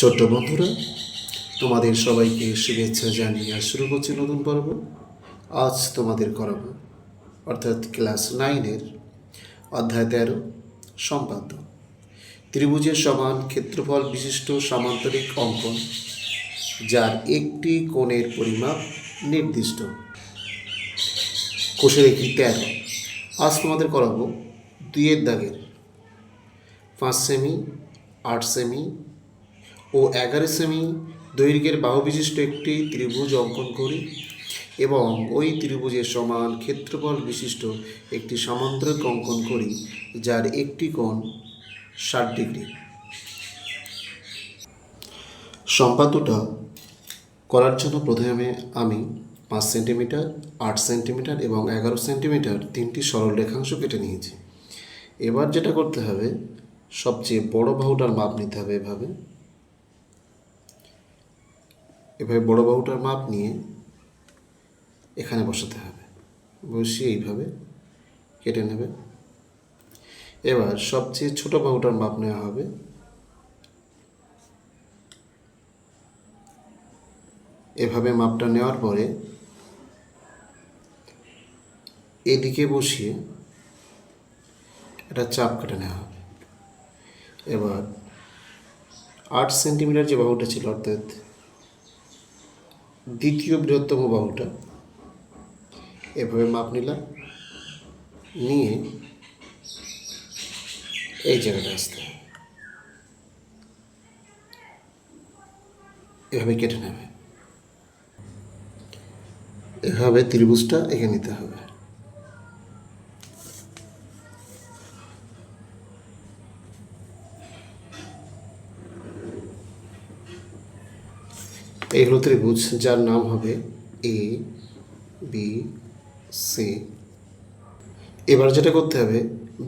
ছোট্ট বন্ধুরা, তোমাদের সবাইকে শুভেচ্ছা জানিয়ে আর শুরু করছি নতুন পর্ব। আজ তোমাদের করাবো, অর্থাৎ ক্লাস নাইনের অধ্যায় তেরো, সম্পাদ্য। ত্রিভুজের সমান ক্ষেত্রফল বিশিষ্ট সামান্তরিক অঙ্কন, যার একটি কোণের পরিমাপ নির্দিষ্ট। কোষের একটি তেরো। আজ তোমাদের করাবো দুইয়ের দাগের, পাঁচ সেমি, আট সেমি ও এগারো সেমি দৈর্ঘ্যের বাহু বিশিষ্ট একটি ত্রিভুজ অঙ্কন করি এবং ওই ত্রিভুজের সমান ক্ষেত্রফল বিশিষ্ট একটি সমান্তরিক অঙ্কন করি, যার একটি কোণ ষাট ডিগ্রি। সম্পাদ্যটা করার জন্য প্রথমে আমি পাঁচ সেন্টিমিটার, আট সেন্টিমিটার এবং এগারো সেন্টিমিটার তিনটি সরল রেখাংশ কেটে নিয়েছি। এবার যেটা করতে হবে, সবচেয়ে বড় বাহুটার মাপ নিতে হবে এভাবে। এভাবে বড় বাহুটার মাপ নিয়ে এখানে বসাতে হবে। বসিয়ে এইভাবে কেটে নেবে। এবার সবচেয়ে ছোট বাহুটার মাপ নেওয়া হবে। এভাবে মাপটা নেওয়ার পরে এদিকে বসিয়ে একটা চাপ কেটে নেওয়া হবে। এবার আট সেন্টিমিটার যে বাহুটা ছিল অর্থাৎ দ্বিতীয় বৃহত্তম বাহুটা। এভাবে মাপ নিলাম। নিয়ে এই জায়গাটা আসতে এভাবে কেটে নেবে। এভাবে ত্রিভুজটা এখানে নিতে হবে। এই হলো ত্রিভুজ, যার নাম হবে এ বি সি এবার যেটা করতে হবে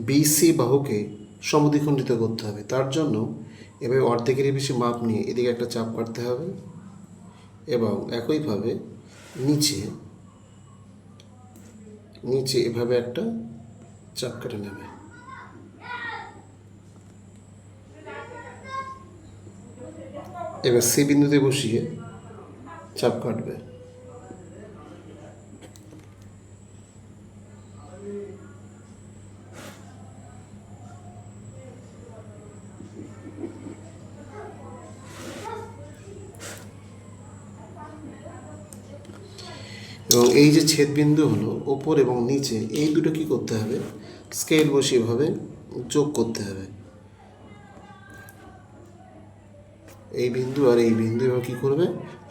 বিসি বাহুকে সমদ্বিখণ্ডিত করতে হবে। তার জন্য এভাবে অর্ধেকেরই বেশি মাপ নিয়ে এদিকে একটা চাপ কাটতে হবে এবং একইভাবে নিচে নিচে এভাবে একটা চাপ কেটে নেবে। এবার সি বিন্দুতে বসিয়ে চাপ কাটবে এবং এই যে ছেদবিন্দু হলো ওপর এবং নিচে, এই দুটো কি করতে হবে? স্কেল বসিয়ে এভাবে যোগ করতে হবে। এই বিন্দু আর এই বিন্দু এবার কী করবে?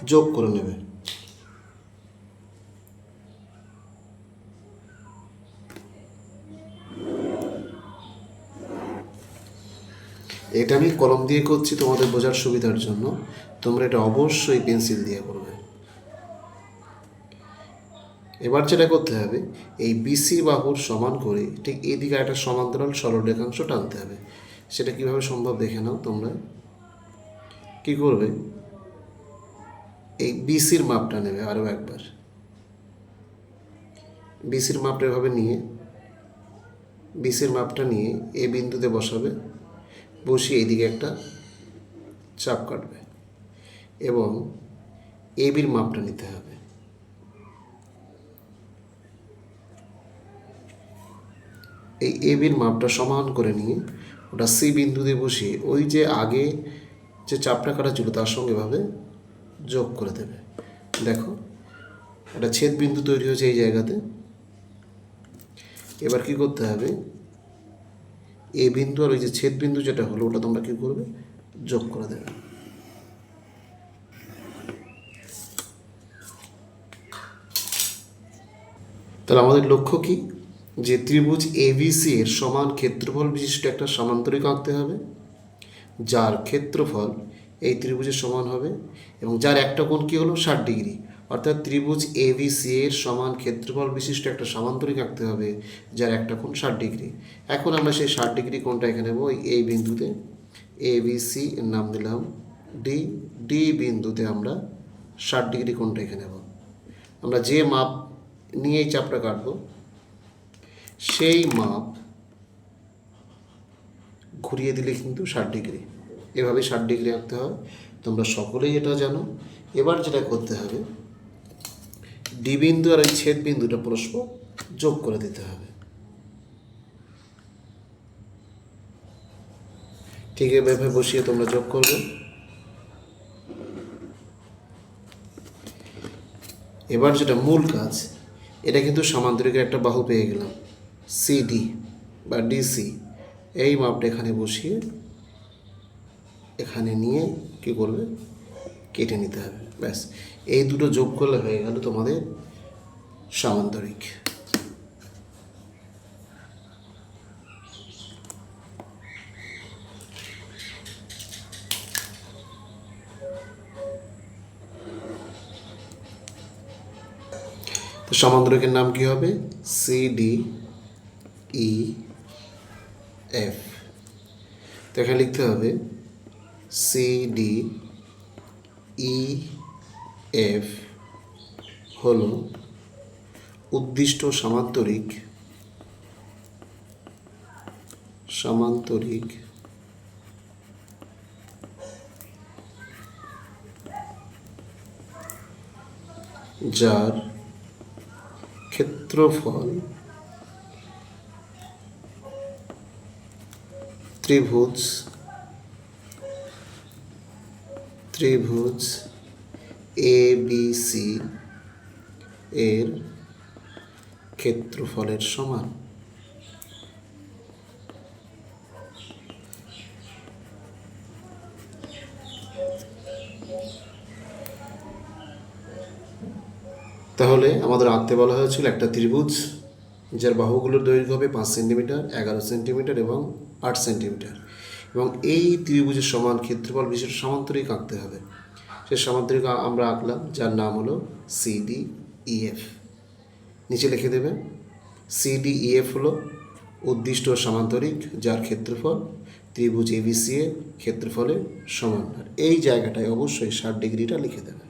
যোগ করে নেবে। এটা আমি কলম দিয়ে করছি তোমাদের বোঝার সুবিধার জন্য। তোমরা এটা অবশ্যই পেন্সিল দিয়ে করবে। এবার যেটা করতে হবে, এই বিসি বাহুর সমান করে ঠিক এদিকে একটা সমান্তরাল সরল রেখাংশ টানতে হবে। সেটা কীভাবে সম্ভব দেখে নাও তোমরা। কি করবে? এই বিসির মাপটা নেবে আরও একবার। বিসির মাপটা এভাবে নিয়ে, বিসির মাপটা নিয়ে এই বিন্দুতে বসাবে, বসিয়ে এইদিকে একটা চাপ কাটবে এবং এবির মাপটা নিতে হবে। এই এবির মাপটা সমান করে নিয়ে ওটা সি বিন্দুতে বসিয়ে ওই যে আগে যে চাপটা কাটা ছিল তার সঙ্গে ভাবে যোগ করে দেবে। দেখো, একটা ছেদ বিন্দু তৈরি হয়েছে এই জায়গাতে। এবার কি করতে হবে? এ বিন্দু আর ওই যে ছেদ বিন্দু যেটা হলো, ওটা তোমরা কি করবে? যোগ করে দেবে। তাহলে আমাদের লক্ষ্য কি? যে ত্রিভুজ এবিসি এর সমান ক্ষেত্রফল বিশিষ্ট একটা সমান্তরিক আঁকতে হবে, যার ক্ষেত্রফল এই ত্রিভুজের সমান হবে এবং যার একটা কোণ কী হলো? ষাট ডিগ্রি। অর্থাৎ ত্রিভুজ এ বি সি এর সমান ক্ষেত্রফল বিশিষ্ট একটা সমান্তরিক আঁকতে হবে, যার একটা কোণ ষাট ডিগ্রি। এখন আমরা সেই ষাট ডিগ্রি কোণটা এখানে নেব এই বিন্দুতে। এ বি সি এর নাম দিলাম ডি ডি বিন্দুতে আমরা ষাট ডিগ্রি কোণটা এখানে নেব। আমরা যে মাপ নিয়ে এই চাপটা কাটবো, সেই মাপ ঘুরিয়ে দিলে কিন্তু ষাট ডিগ্রি। এভাবেই ষাট ডিগ্রি আঁকতে হয় তোমরা সকলেই এটা জানো। এবার যেটা করতে হবে ডি বিন্দু আর এই ছেদ বিন্দুটা পরস্পর যোগ করে দিতে হবে। ঠিক এভাবে বসিয়ে তোমরা যোগ করবে। এবার যেটা মূল কাজ, এটা কিন্তু সামান্তরিকের একটা বাহু পেয়ে গেলাম। সিডি বা ডিসি এই মাপটা এখানে বসিয়ে এখানে নিয়ে কি করবে? কেটে নিতে হবে। ব্যাস, এই দুটো যোগ করলে হয়ে গেল তোমাদের সামান্তরিক। সামান্তরিকের নাম কি হবে? সি ডি ই এফ তো এখানে লিখতে হবে সি ডি ই এফ হল উদ্দিষ্ট সামান্তরিক সামান্তরিক যার ক্ষেত্রফল ত্রিভুজ ত্রিভুজ এ বি সি এর ক্ষেত্রফলের সমান। তাহলে আমাদের আঁকতে বলা হয়েছিল একটা ত্রিভুজ, যার বাহুগুলোর দৈর্ঘ্য হবে পাঁচ সেন্টিমিটার, এগারো সেন্টিমিটার এবং আট সেন্টিমিটার। এবং এই ত্রিভুজের সমান ক্ষেত্রফল বিশেষ সামান্তরিক আঁকতে হবে। সে সামান্তরিক আমরা আঁকলাম, যার নাম হলো সিডি ইএফ নিচে লিখে দেবেন সিডি ইএফ হলো উদ্দিষ্ট সামান্তরিক, যার ক্ষেত্রফল ত্রিভুজ এবিসি এর ক্ষেত্রফলের সমান। এই জায়গাটায় অবশ্যই ষাট ডিগ্রিটা লিখে দেবে